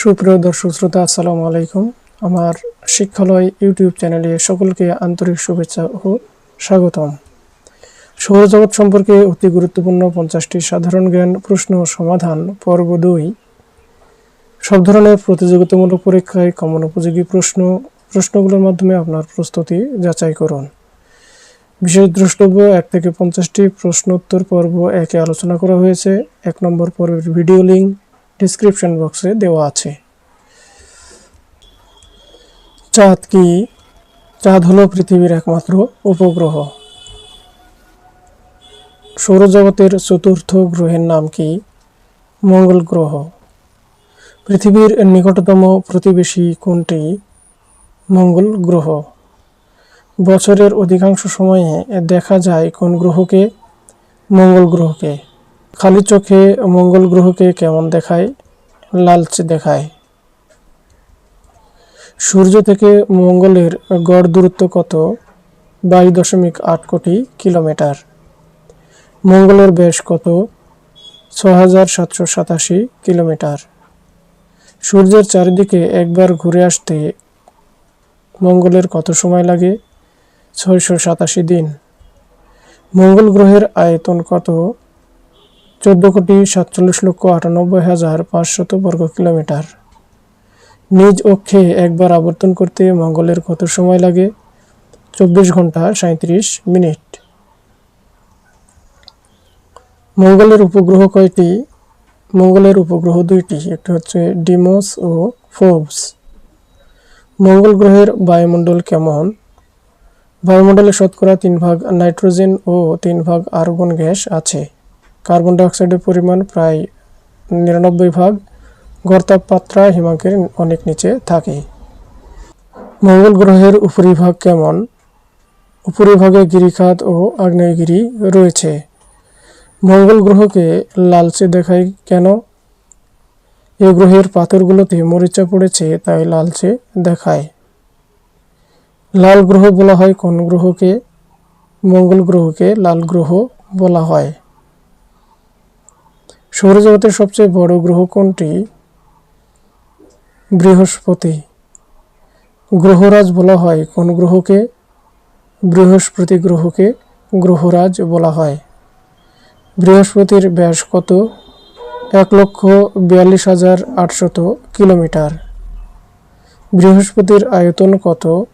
সুপ্রিয় দর্শক শ্রোতা, আসসালামু আলাইকুম। আমার শিক্ষালয় ইউটিউব চ্যানেলে সকলকে আন্তরিক শুভেচ্ছা ও স্বাগতম। সৌরজগৎ সম্পর্কে অতি গুরুত্বপূর্ণ পঞ্চাশটি সাধারণ জ্ঞান, প্রশ্ন ও সমাধান, পর্ব দুই। সব ধরনের প্রতিযোগিতামূলক পরীক্ষায় কমন উপযোগী প্রশ্ন, প্রশ্নগুলোর মাধ্যমে আপনার প্রস্তুতি যাচাই করুন। বিশেষ দ্রষ্টব্য, এক থেকে পঞ্চাশটি প্রশ্নোত্তর পর্ব একে আলোচনা করা হয়েছে। এক নম্বর পর্বের ভিডিও লিঙ্ক ডিসক্রিপশন বক্সে দেওয়া আছে। চাঁদ কি? চাঁদ হলো পৃথিবীর একমাত্র উপগ্রহ। সৌরজগতের চতুর্থ গ্রহের নাম কি? মঙ্গল গ্রহ। পৃথিবীর নিকটতম প্রতিবেশী কোনটি? মঙ্গল গ্রহ। বছরের অধিকাংশ সময়ে দেখা যায় কোন গ্রহকে মঙ্গল গ্রহকে। খালি চোখে মঙ্গল গ্রহকে কেমন দেখায়? লালচে দেখায়। সূর্য থেকে মঙ্গলের গড় দূরত্ব কত? বাইশ দশমিক আট কোটি কিলোমিটার। মঙ্গলের ব্যাস কত? ছ হাজার সাতশো সাতাশি কিলোমিটার। সূর্যের চারিদিকে একবার ঘুরে আসতে মঙ্গলের কত সময় লাগে? ছয়শো সাতাশি দিন। মঙ্গল গ্রহের আয়তন কত? চোদ্দ কোটি সাতচল্লিশ লক্ষ আটানব্বই হাজার পাঁচশত বর্গ কিলোমিটার। নিজ অক্ষে একবার আবর্তন করতে মঙ্গলের কত সময় লাগে? চব্বিশ ঘণ্টা সাঁত্রিশ মিনিট। মঙ্গলের উপগ্রহ কয়টি? মঙ্গলের উপগ্রহ দুইটি, একটি হচ্ছে ডিমোস ও ফোবস। মঙ্গল গ্রহের বায়ুমণ্ডল কেমন? বায়ুমণ্ডলে শতকরা তিন ভাগ নাইট্রোজেন ও তিন ভাগ আর্গন গ্যাস আছে। কার্বন ডাইঅক্সাইডের পরিমাণ প্রায় নিরানব্বই ভাগ গড় তাপমাত্রা হিমাঙ্কের অনেক নিচে থাকে। মঙ্গল গ্রহের উপরিভাগ কেমন? উপরিভাগে গিরিখাত ও আগ্নেয়গিরি রয়েছে। মঙ্গল গ্রহকে লালচে দেখায় কেন? এ গ্রহের পাথরগুলোতে মরিচা পড়েছে, তাই লালচে দেখায়। লাল গ্রহ বলা হয় কোন গ্রহকে? মঙ্গল গ্রহকে লাল গ্রহ বলা হয়। সৌরজগতের সবচেয়ে বড় গ্রহ কোনটি? বৃহস্পতি। গ্রহরাজ বলা হয়। কোন গ্রহকে? বৃহস্পতি গ্রহকে গ্রহরাজ বলা হয়। বৃহস্পতির ব্যাস কত? এক লক্ষ বিয়াল্লিশ হাজার আটশত কিলোমিটার। বৃহস্পতির আয়তন কত?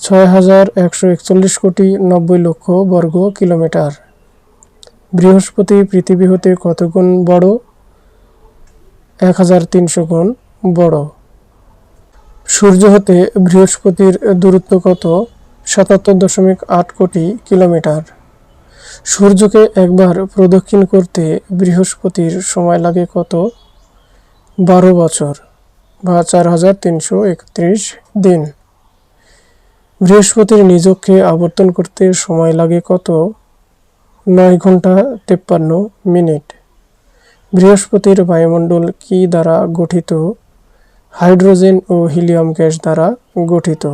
ছয় হাজার একশো একচল্লিশ কোটি নব্বই লক্ষ বর্গ কিলোমিটার। বৃহস্পতি পৃথিবী হতে কত গুণ বড়? এক হাজার তিনশো গুণ বড়। সূর্য হতে বৃহস্পতির দূরত্ব কত? সাতাত্তর দশমিক আট কোটি কিলোমিটার। সূর্যকে একবার প্রদক্ষিণ করতে বৃহস্পতির সময় লাগে কত? বারো বছর বা চার হাজার তিনশো একত্রিশ দিন। বৃহস্পতির নিজককে আবর্তন করতে সময় লাগে কত? নয় ঘণ্টা তেপ্পান্ন মিনিট। বৃহস্পতির বায়ুমণ্ডল কি দ্বারা গঠিত? হাইড্রোজেন ও হিলিয়াম গ্যাস দ্বারা গঠিত।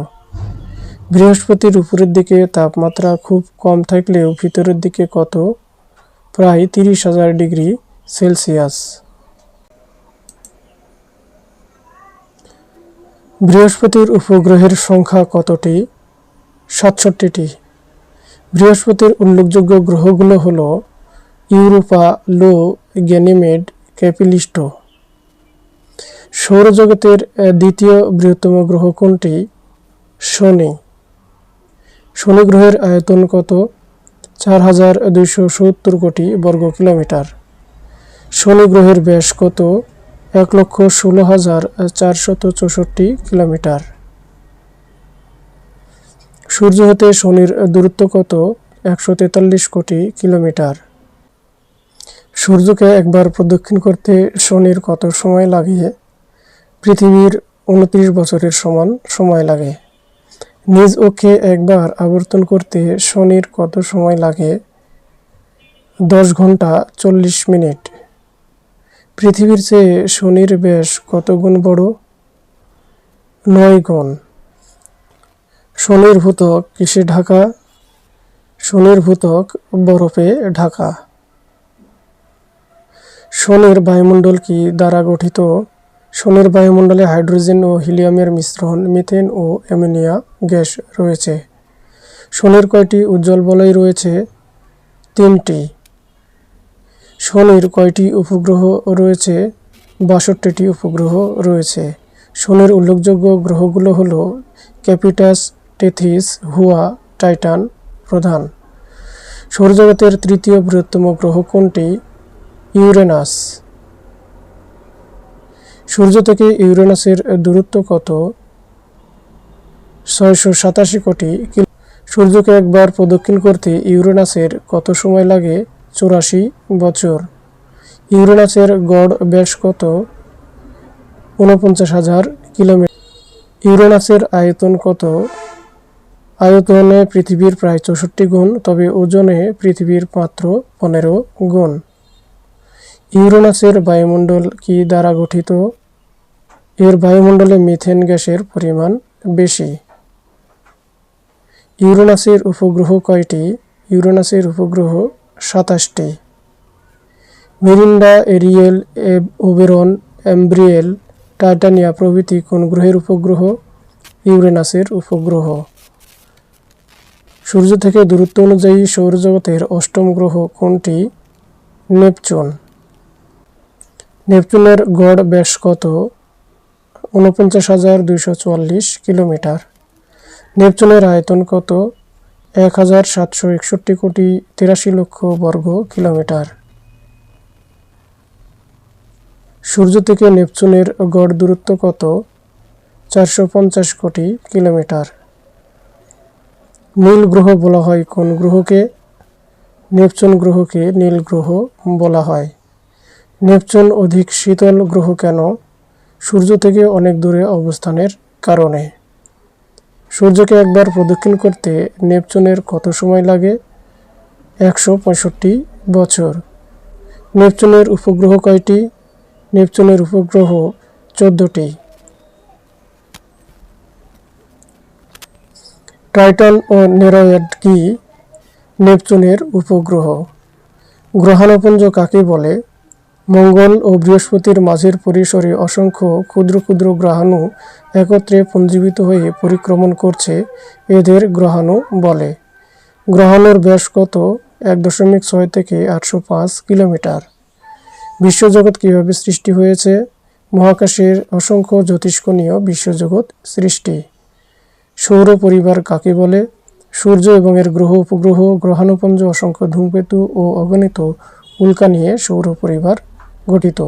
বৃহস্পতির উপরের দিকে তাপমাত্রা খুব কম থাকলেও ভিতরের দিকে কত? প্রায় তিরিশ হাজার ডিগ্রি সেলসিয়াস। বৃহস্পতির উপগ্রহের সংখ্যা কতটি? সাতষট্টিটি। বৃহস্পতির উল্লেখযোগ্য গ্রহগুলো হল ইউরোপা, লো, গ্যানিমেড, ক্যাপিলিস্টো। সৌরজগতের দ্বিতীয় বৃহত্তম গ্রহ কোনটি? শনি। শনি গ্রহের আয়তন কত? চার হাজার দুইশো সত্তর কোটি বর্গ কিলোমিটার। শনি গ্রহের ব্যাস কত? এক লক্ষ ষোলো হাজার চারশত চৌষট্টি কিলোমিটার। সূর্য হতে শনির দূরত্ব কত? একশো তেতাল্লিশ কোটি কিলোমিটার। সূর্যকে একবার প্রদক্ষিণ করতে শনির কত সময় লাগে? পৃথিবীর উনত্রিশ বছরের সমান সময় লাগে। নিজ অক্ষে একবার আবর্তন করতে শনির কত সময় লাগে? দশ ঘণ্টা চল্লিশ মিনিট। পৃথিবীর চেয়ে শনির ব্যাস কত গুণ বড়? নয় গুণ। শনির কৃষি ঢাকা শনির বরফে ঢাকা। শনির বায়ুমণ্ডল কি দ্বারা গঠিত? শনির বায়ুমণ্ডলে হাইড্রোজেন ও হিলিয়ামের মিশ্রণ, মিথেন ও অ্যামোনিয়া গ্যাস রয়েছে। শনির কয়টি উজ্জ্বল বলয় রয়েছে? তিনটি। শনির কয়টি উপগ্রহ রয়েছে? বাষট্টিটি উপগ্রহ রয়েছে। শনির উল্লেখযোগ্য গ্রহগুলো হলো ক্যাপিটাস টেথিস হুয়া টাইটান প্রধান। সৌরজগতের তৃতীয় বৃহত্তম গ্রহ কোনটি? ইউরেনাস। সূর্য থেকে ইউরেনাসের দূরত্ব কত? ছয়শো সাতাশি কোটি সূর্যকে একবার প্রদক্ষিণ করতে ইউরেনাসের কত সময় লাগে? চুরাশি বছর। ইউরেনাসের গড় ব্যাস কত? ঊনপঞ্চাশ হাজার কিলোমিটার। ইউরেনাসের আয়তন কত? আয়তনে পৃথিবীর প্রায় চৌষট্টি গুণ, তবে ওজনে পৃথিবীর মাত্র পনেরো গুণ। ইউরেনাসের বায়ুমণ্ডল কি দ্বারা গঠিত? এর বায়ুমণ্ডলে মিথেন গ্যাসের পরিমাণ বেশি। ইউরেনাসের উপগ্রহ কয়টি? ইউরেনাসের উপগ্রহ সাতাশটি। Miranda, Ariel Oberon, Umbriel, Titania প্রভৃতি কোন গ্রহের উপগ্রহ? ইউরেনাসের উপগ্রহ। সূর্য থেকে দূরত্ব অনুযায়ী সৌরজগতের অষ্টম গ্রহ কোনটি? নেপচুন। নেপচুনের গড় ব্যাস কত? উনপঞ্চাশ হাজার দুইশো চুয়াল্লিশ কিলোমিটার। নেপচুনের আয়তন কত? এক হাজার সাতশো একষট্টি কোটি তিরাশি লক্ষ বর্গ কিলোমিটার। সূর্য থেকে নেপচুনের গড় দূরত্ব কত? চারশো পঞ্চাশ কোটি কিলোমিটার। নীল গ্রহ বলা হয়। কোন গ্রহকে? নেপচুন গ্রহকে নীল গ্রহ বলা হয়। নেপচুন অধিক শীতল গ্রহ কেন? সূর্য থেকে অনেক দূরে অবস্থানের কারণে। সূর্যকে একবার প্রদক্ষিণ করতে নেপচুনের কত সময় লাগে? একশো পঁয়ষট্টি বছর। নেপচুনের উপগ্রহ কয়টি? নেপচুনের উপগ্রহ চোদ্দটি। টাইটান ও নেরয়েড কি নেপচুনের উপগ্রহ? গ্রহাণুপুঞ্জ কাকে বলে? মঙ্গল ও বৃহস্পতির মাঝের পরিসরে অসংখ্য ক্ষুদ্র ক্ষুদ্র গ্রহাণু একত্রে পুঞ্জীবিত হয়ে পরিক্রমণ করছে, এদের গ্রহাণু বলে। গ্রহাণুর ব্যাস কত? এক দশমিক ছয় থেকে আটশো পাঁচ কিলোমিটার। বিশ্বজগৎ কীভাবে সৃষ্টি হয়েছে? মহাকাশের অসংখ্য জ্যোতিষ্কণীয় বিশ্বজগৎ সৃষ্টি। সৌর পরিবার কাকে বলে? সূর্য এবং এর গ্রহ উপগ্রহ, গ্রহাণুপুঞ্জ, অসংখ্য ধূমকেতু ও অগণিত উল্কা নিয়ে সৌর পরিবার গঠিত।